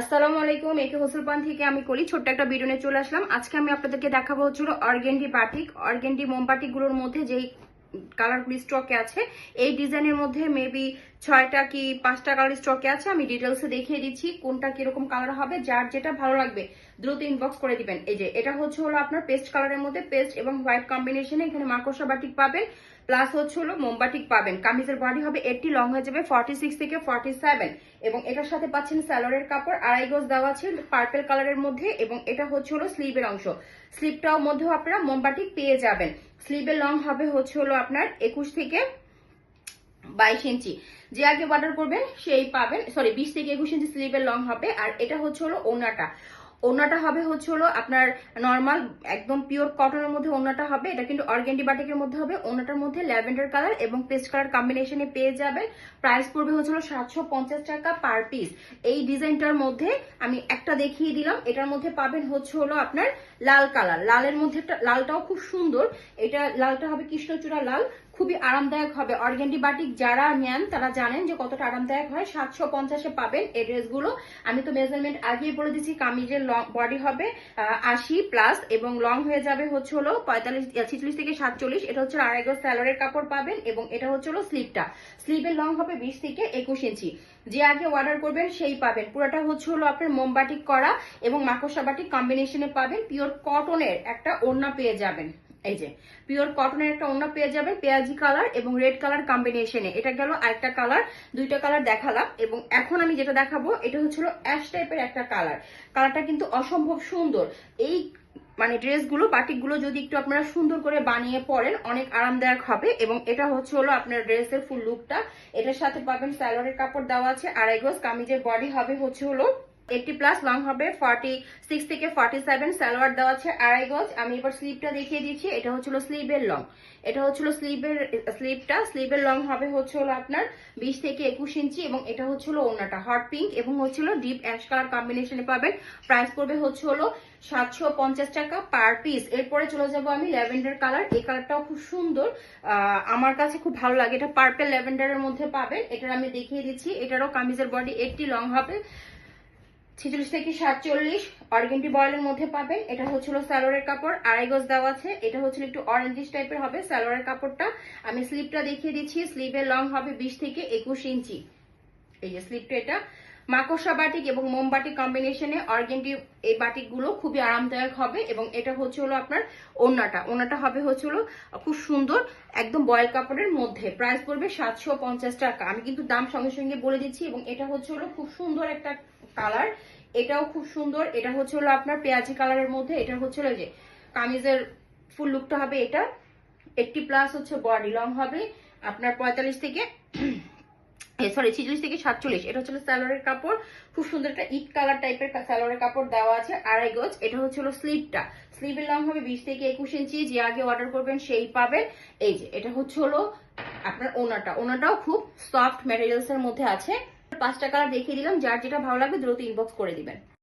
আসসালামু আলাইকুম একে হোসেলপান থেকে আমি করি ছোট্ট একটা ভিডিও নিয়ে চলে আসলাম। আজকে আমি আপনাদেরকে দেখাবো হচ্ছিল অর্গেন্ডি বাটিক অর্গেন্ডি মোমবাটিকগুলোর মধ্যে যেই কালারগুলি স্টকে আছে, এই ডিজাইনের মধ্যে মেবি ছয়টা কি পাঁচটা কালার স্টকে আছে, আমি ডিটেলসে দেখিয়ে দিচ্ছি কোনটা কীরকম কালার হবে, যার যেটা ভালো লাগবে, দ্রুত ইনবক্স করে দিবেন। এই যে, এটা হচ্ছে হলো আপনার পেস্ট কালারের মধ্যে পেস্ট এবং হোয়াইট কম্বিনেশনে এখানে মাকড়সা বাটিক পাবেন। প্লাস হচ্ছে হলো মোমবাটিক পাবেন। কামিজের বডি হবে এইটটি লং হয়ে যাবে ফর্টি সিক্স থেকে ফর্টি সেভেন এবং এটার সাথে পাচ্ছেন স্যালোরের কাপড়, আড়াই গজ দেওয়া আছে পার্পেল কালারের মধ্যে এবং এটা হচ্ছে হলো স্লিভের অংশ। স্লিভটাও মধ্যেও আপনারা মোমবাটিক পেয়ে যাবেন। স্লিভের লং হবে হচ্ছে হলো আপনার একুশ থেকে বাইশ ইঞ্চি। যে আগে অর্ডার করবেন সেই পাবেন সরি বিশ থেকে একুশ ইঞ্চি স্লিভের লং হবে আর এটা হচ্ছে হলো ওনাটা ওনাটা হবে হচ্ছে হলো আপনার নর্মাল একদম পিওর কটনের মধ্যে ওনাটা হবে। এটা কিন্তু অর্গেন্ডি বাটিকের মধ্যে হবে। ওনাটার মধ্যে ল্যাভেন্ডার কালার এবং পেস্ট কালার কম্বিনেশনে পেয়ে যাবেন। প্রাইস পড়বে হচ্ছে হলো সাতশো পঞ্চাশ টাকা পার পিস এই ডিজাইনটার মধ্যে আমি একটা দেখিয়ে দিলাম। এটার মধ্যে পাবেন হচ্ছে হলো আপনার লাল কালার লালের মধ্যে লালটাও খুব সুন্দর। এটা, লালটা হবে কৃষ্ণচূড়া লাল। খুবই আরামদায়ক হবে। অর্গেন্ডি বাটিক যারা নেন, তারা জানেন যে কতটা আরামদায়ক হয়। সাতশো পঞ্চাশে পাবেন এই ড্রেসগুলো। আমি তো মেজারমেন্ট আগেই বলে দিচ্ছি কামিজের বডি হবে আশি প্লাস এবং লং হয়ে যাবে হচ্ছে হলো পঁয়তাল্লিশ ছিচল্লিশ থেকে সাতচল্লিশ। এটা হচ্ছে আড়াই গজ স্যালোরের কাপড় পাবেন এবং এটা হচ্ছে হলো স্লিপটা স্লিপের লং হবে বিশ থেকে একুশ ইঞ্চি। যে আগে অর্ডার করবেন, সেই পাবেন। পুরোটা হচ্ছে হলো আপনার মোমবাটিক করা এবং মাকড়সা বাটিক কম্বিনেশনে পাবেন। পিওর কটনের একটা ওড়না পেয়ে যাবেন। এই যে পিওর কটনের একটা ওড়না পেয়ে যাবেন, পেঁয়াজি কালার এবং রেড কালার কম্বিনেশনে এটা গেল আরেকটা কালার দুইটা কালার দেখালাম এবং এখন আমি যেটা দেখাবো, এটা হচ্ছিল অ্যাশ টাইপের একটা কালার কালারটা কিন্তু অসম্ভব সুন্দর। এই মানে ড্রেসগুলো বাটিকগুলো যদি একটু আপনারা সুন্দর করে বানিয়ে পরেন, অনেক আরামদায়ক হবে এবং এটা হচ্ছে হলো আপনার ড্রেসের ফুল লুকটা এটার সাথে পাবেন স্যালোয়ারের কাপড় দেওয়া আছে, আড়াই গজ, কামিজের বডি হবে হচ্ছে হলো এইটটি প্লাস লং হবে ফর্টি সিক্স থেকে ফর্টি সেভেন সালোয়ার দেওয়া আছে আড়াই গজ। আমি এবার স্লিভটা দেখিয়ে দিচ্ছি, এটা হচ্ছিল স্লিভের লং এটা হচ্ছিল স্লিভের স্লিভটা স্লিভের লং হবে হচ্ছে হলো আপনার বিশ থেকে একুশ ইঞ্চি এবং এটা হচ্ছিল ওনাটা হট পিঙ্ক এবং হচ্ছিল ডিপ অ্যাশ কালার কম্বিনেশনে পাবেন। প্রাইস পড়বে হচ্ছে হলো সাতশো পঞ্চাশ টাকা পার পিস এরপরে চলে যাব আমি ল্যাভেন্ডার কালার এই কালারটাও খুব সুন্দর। আমার কাছে খুব ভালো লাগে। এটা পার্পেল ল্যাভেন্ডারের মধ্যে পাবেন। এটার আমি দেখিয়ে দিচ্ছি। এটারও কামিজের বডি এইটটি লং হবে। ছেচল্লিশ থেকে সাতচল্লিশ। অর্গেন্টি বয়েলের মধ্যে পাবেন। এটা হচ্ছিল স্যালোয়ারের কাপড়। আড়াই গজ দেওয়া আছে। এটা হচ্ছিল একটু অরেঞ্জিস টাইপের হবে স্যালোয়ারের কাপড়টা। আমি স্লিপটা দেখিয়ে দিচ্ছি। স্লিভের লং হবে বিশ থেকে একুশ ইঞ্চি। এই যে স্লিপটা এটা। মাকড়সা বাটিক এবং মোমবাটিক কম্বিনেশনে অর্গেন্টি এই বাটিকগুলো খুবই আরামদায়ক হবে এবং এটা হচ্ছে হলো আপনার ওনাটা ওনাটা হবে হচ্ছে হলো খুব সুন্দর একদম বয়েল কাপড়ের মধ্যে। প্রাইস পড়বে সাতশো পঞ্চাশ টাকা। আমি কিন্তু দাম সঙ্গে সঙ্গে বলে দিচ্ছি এবং এটা হচ্ছে হলো খুব সুন্দর একটা কালার, এটাও খুব সুন্দর। এটা হচ্ছে হলো আপনার পেঁয়াজি কালারের মধ্যে, এটা হচ্ছে হলো যে কামিজের ফুল লুকটা হবে এটা। এইটটি প্লাস হচ্ছে বডি লং হবে। আপনার পঁয়তাল্লিশ থেকে সরি ছিচল্লিশ থেকে সাতচল্লিশ। এটা হচ্ছে স্যালোয়ারের কাপড়। খুব সুন্দর একটা ইট কালার টাইপের স্যালোয়ারের কাপড় দেওয়া আছে, আড়াই গজ। এটা হচ্ছে হলো স্লিভটা স্লিভের লং হবে বিশ থেকে একুশ ইঞ্চি। যে আগে অর্ডার করবেন সেই পাবেন। এই যে, এটা হচ্ছে হলো আপনার ওনাটা। ওনাটাও খুব সফট ম্যাটেরিয়ালস এর মধ্যে আছে। পাঁচটা কালার দেখিয়ে দিলাম যার যেটা ভালো লাগবে দ্রুত ইনবক্স করে দিবেন।